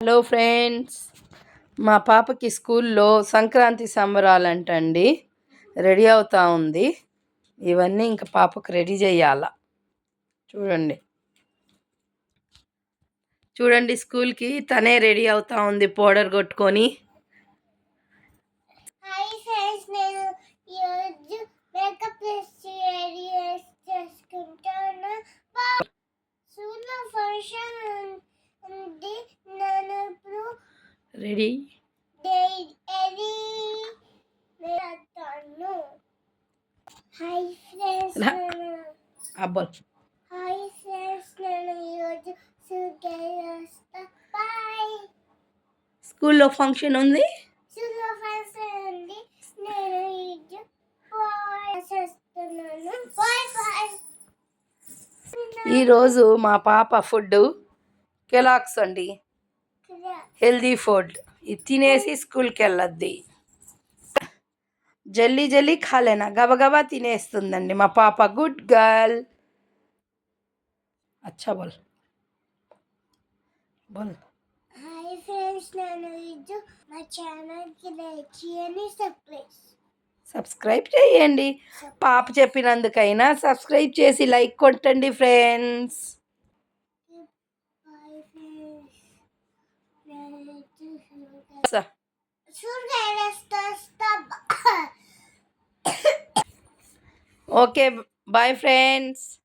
Hello friends మా పాపకి స్కూల్లో సంక్రాంతి సంబరాలంటండి. రెడీ అవుతా ఉంది. ఇవన్నీ ఇంకా పాపకు రెడీ చేయాల. చూడండి. చూడండి స్కూల్కి తనే రెడీ అవుతా ఉంది పౌడర్ కొట్టుకొని హాయ్ ఫ్రెండ్స్ నేను ఈరోజు మేకప్ రెడీ చేసుకుంటాను సూర్య ఫంక్షన్ ఉంది నేను ఇప్పుడు రెడీ వెళ్తాను హాయ్ ఫ్రెండ్స్. నేను ఈరోజు బాయ్ స్కూల్లో ఫంక్షన్ ఉంది? సూర్య ఫంక్షన్ ఉంది. నేను ఈరోజు ఈరోజు మా పాప ఫుడ్ కెలాక్స్ అండి. Healthy food. ఇది తినేసి స్కూల్కి వెళ్ళొద్ది జల్దీ జల్దీ ఖాలేనా గబగబా తినేస్తుందండి మా పాప. Good girl. అచ్చా బోల్. బోల్. హాయ్ ఫ్రెండ్స్ నేను ఈరోజు మా ఛానల్కి లైక్ చేయండి సబ్స్క్రైబ్. సబ్స్క్రైబ్ చేయండి. పాప చెప్పినందుకైనా సబ్స్క్రైబ్ చేసి లైక్ కొట్టండి ఫ్రెండ్స్. Okay, bye friends.